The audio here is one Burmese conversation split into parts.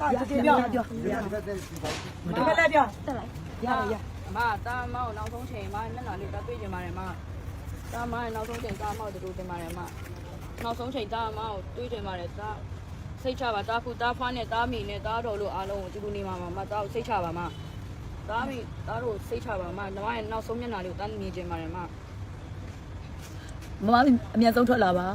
တကယ်ပြောပြောတကယ်လည်းပြောတက်လိုက်ရရအမတားမောက်နောက်ဆုံးချိန်မှာမျက်နှာလေးတက်တွေ့ကြပါတယ်မတားမောက်နောက်ဆုံးချိန်တားမောက်တူတင်ပါတယ်မနောက်ဆုံးချိန်တားမောက်တွေ့ကြပါတယ်တားစိတ်ချပါတားခုတားဖွားနဲ့တားမီနဲ့တားတော်လို့အားလုံးကိုတူတူနေမှာမတားစိတ်ချပါမတားမီတားတို့စိတ်ချပါမညီမရဲ့နောက်ဆုံးမျက်နှာလေးကိုတားမြင်ကြပါတယ်မမမအမြန်ဆုံးထွက်လာပါ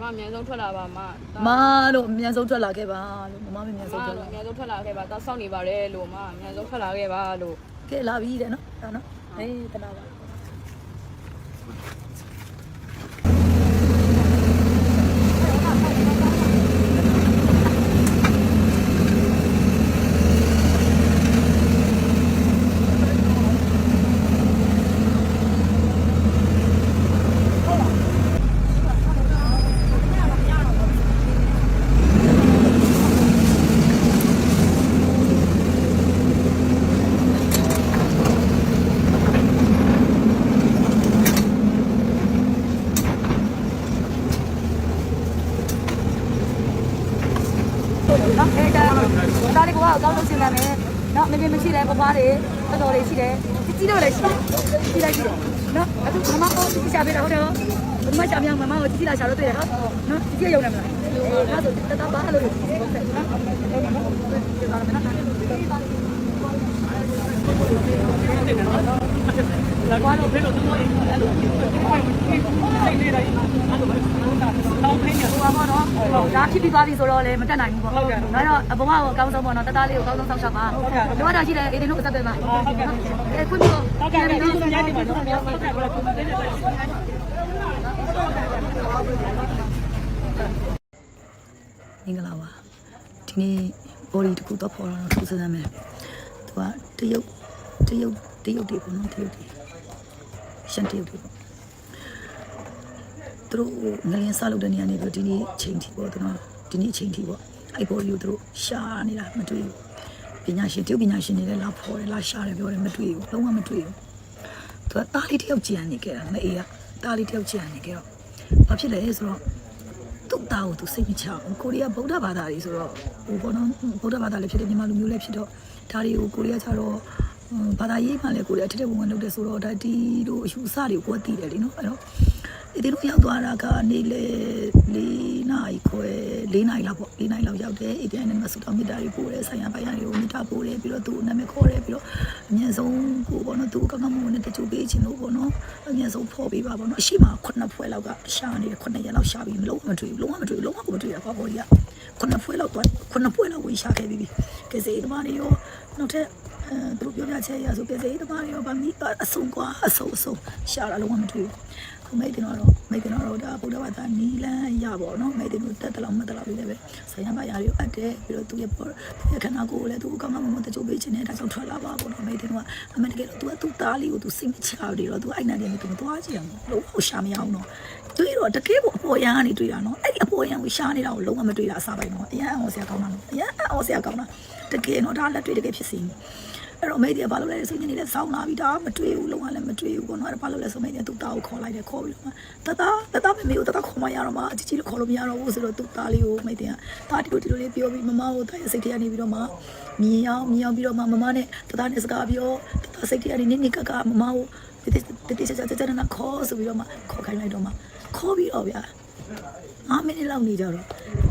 မအမြန်ဆုံးထွက်လာပါမမလို့အမြန်ဆုံးထွက်လာခဲ့ပါလို့မမမအမြန်မဆုံးအထွက်လာမြန်ဆုံးထွက်လာခဲ့ပါတားစောင့်နေပါတယ်လို့မအမြန်ဆုံးထွက်လာခဲ့ပါလို့ကဲလာပြီတဲ့နော်ဒါနော်အေးတနာပါ နော်အဲဒါဒါလေးကအကောင်းဆုံးရှင်းပါမယ်နော်မင်းမရှိတယ်ပပွားတွေတော်တော်လေးရှိတယ်ကြီးတော့လည်းရှိတယ်ကြီးလိုက်ကြည့်နော်အခုမမကိုကြီးရှာပေးတာဟုတ်တယ်မမရှာမြောင်မမကိုကြီးလာရှာလို့တွေ့တယ်ဟာနော်ကြီးရုံနေမလားအဲဒါဆိုတတပါလို့ဟုတ်တယ်နော် ကွာတော့ဖေးလို့တော့အဲ့လိုစိတ်နေလိုက်ဟိုပါတော့ဒါဖြစ်ပြီးသွားပြီဆိုတော့လည်းမတက်နိုင်ဘူးပေါ့ဟုတ်ကဲ့ဒါတော့ဘဝကိုအကောင်းဆုံးပေါ့နော်တသားလေးကိုအကောင်းဆုံးဆောက်ရှောက်ပါဟုတ်ကဲ့လိုအပ်တာရှိတယ်အေးတင်တို့အသက်ပဲပါဟုတ်ကဲ့အဲခွင့်ပြုဟုတ်ကဲ့ဒီလိုရိုက်နေပါတော့ဟုတ်ကဲ့ဟုတ်ကဲ့မင်္ဂလာပါဒီနေ့ body တခုတော့ပေါ်လာတော့ထူးဆန်းမယ်သူကတရုတ်တရုတ်တရုတ်တွေပေါ့နော်တရုတ်တွေ ရှန်တရုတ်တွေပေါ့သူတို့ငလင်းစားလုပ်တဲ့နေရာနေပြီးဒီနေ့ချိန်ထိပေါ့သူတို့ဒီနေ့ချိန်ထိပေါ့အဲ့ body ကိုသူတို့ရှာနေတာမတွေ့ဘူးပညာရှင်တရုတ်ပညာရှင်တွေလည်းလာဖော်တယ်လာရှာတယ်ပြောတယ်မတွေ့ဘူးလုံးဝမတွေ့ဘူးသူကတားလေးတယောက်ကြံနေခဲ့တာမအေးကတားလေးတယောက်ကြံနေခဲ့တော့ဘာဖြစ်လဲဆိုတော့သူ့သားကိုသူစိတ်မချဘူးကိုရီးယားဗုဒ္ဓဘာသာတွေဆိုတော့ဟိုဘောနော်ဗုဒ္ဓဘာသာလည်းဖြစ်တယ်မြန်မာလူမျိုးလည်းဖြစ်တော့ဒါတွေကိုကိုရီးယားကျတော့ ဘာသာရေးမှလည်းကိုရီးယားထက်ထက်ဝင်ဝင်လုပ်တယ်ဆိုတော့ဒါဒီလိုအယူအဆတွေကိုကိုယ်သိတယ်လीနော်အဲ့တော့ဒီလိုရောက်သွားတာကနေလေ၄နိုင်ခွဲ၄နိုင်လောက်ပေါ့၄နိုင်လောက်ရောက်တယ်အေဒီအန်နဲ့မဆူတောင်းမီတာတွေပို့တယ်ဆိုင်ရပိုင်းတွေကိုမီတာပို့တယ်ပြီးတော့သူ့နာမည်ခေါ်တယ်ပြီးတော့အမြင့်ဆုံးကိုပေါ့နော်သူ့ကောင်းကောင်းမွန်မွန်နဲ့တချို့ပေးချင်လို့ပေါ့နော်အမြင့်ဆုံးဖော်ပေးပါပေါ့နော်အရှိမခုနှစ်ဖွဲလောက်ကရှာနေတယ်ခုနှစ်ရက်လောက်ရှာပြီးမလုံးဝမတွေ့ဘူးလုံးဝမတွေ့ဘူးလုံးဝကိုမတွေ့ရပါဘော်ကြီးကခုနှစ်ဖွဲလောက်တော့ခုနှစ်ဖွဲလောက်ဝင်ရှာခဲ့ပြီးပြီကဲစေတမတွေရောနောက်ထပ်အဲ သူတို့ပြောပြချက်ရဆိုကဲစေတမတွေရောဗာမီအဆုံကွာအဆုံအဆုံရှာတာလုံးဝမတွေ့ဘူးခုမိတ်တင်တော့မိတ်တင်တော့ဒါဗုဒ္ဓဘာသာနီလန်းရပါတော့မိတ်တင်တို့တက်တလောက်မတက်လောက်လေးလည်းပဲဆိုင်ရပါရတွေအပ်တယ်ပြီးတော့သူရဲ့ပေါ်သူရဲ့ခန္ဓာကိုယ်ကိုလည်းသူကောင်းကောင်းမွန်မွန်တချို့ပေးခြင်းနဲ့ဒါကြောင့်ထွက်လာပါပေါ့နော်မိတ်တင်တို့ကအမှန်တကယ်တော့သူကသူ့သားလေးကိုသူစိတ်မချဘူးတော့သူအဲ့နာနေနေသူမသွားကြည့်အောင်လုံးဝရှာမရအောင်တော့တွေ့တော့တကယ်ကိုအပေါ်ရန်ကနေတွေ့တာနော်အဲ့ဒီအပေါ်ရန်ကိုရှာနေတာကိုလုံးဝမတွေ့တာအစားပိုင်းတော့အရန်အောင်ဆရာကောင်းတာနော်အရန်အောင်ဆရာကောင်းတာတကယ်တော့ဒါလက်တွေ့တကယ်ဖြစ်စီနေ အဲ့တော့မိတ်တွေကဘာလုပ်လဲဆိုရင်လည်းစောင်းလာပြီးဒါမတွေ့ဘူးလုံးဝလည်းမတွေ့ဘူးပေါ့နော်အဲ့ဒါဘာလုပ်လဲဆိုမိတ်တွေကသူ့သားကိုခေါ်လိုက်တယ်ခေါ်ပြီးတော့တသားတသားမမေကိုတသားခေါ်မရတော့မှအကြီးကြီးလို့ခေါ်လို့မရတော့ဘူးဆိုတော့သူ့သားလေးကိုမိတ်တွေကသားတီလိုတီလိုလေးပြောပြီးမမကိုသားရဲ့စိတ်ထဲကနေပြီးတော့မှမြင်အောင်မြင်အောင်ပြီးတော့မှမမနဲ့တသားနဲ့စကားပြောတသားစိတ်ထဲကနေနိနိကကမမကိုတတိတတိချာချာချာနာခေါ်ဆိုပြီးတော့မှခေါ်ခိုင်းလိုက်တော့မှခေါ်ပြီးတော့ဗျာ5မိနစ်လောက်နေကြတော့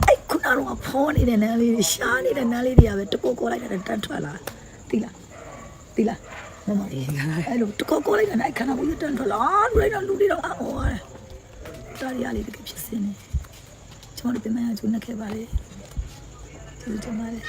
အဲ့ခုနကတော့ဖောနေတဲ့နန်းလေးတွေရှားနေတဲ့နန်းလေးတွေကပဲတကောကောလိုက်တဲ့တန်ထွက်လာတိလား တိလားမမအဲ့လိုတကောကောလိုက်တဲ့အဲ့ခဏကိုတန်ထွက်လာလူလိုက်တော့လူတွေတော့အော်ရတယ်တာရီရလေးတကယ်ဖြစ်စင်းနေကျွန်တော်တို့ပြန်မရချုံနေခဲ့ပါလေကျေးဇူးတင်ပါတယ်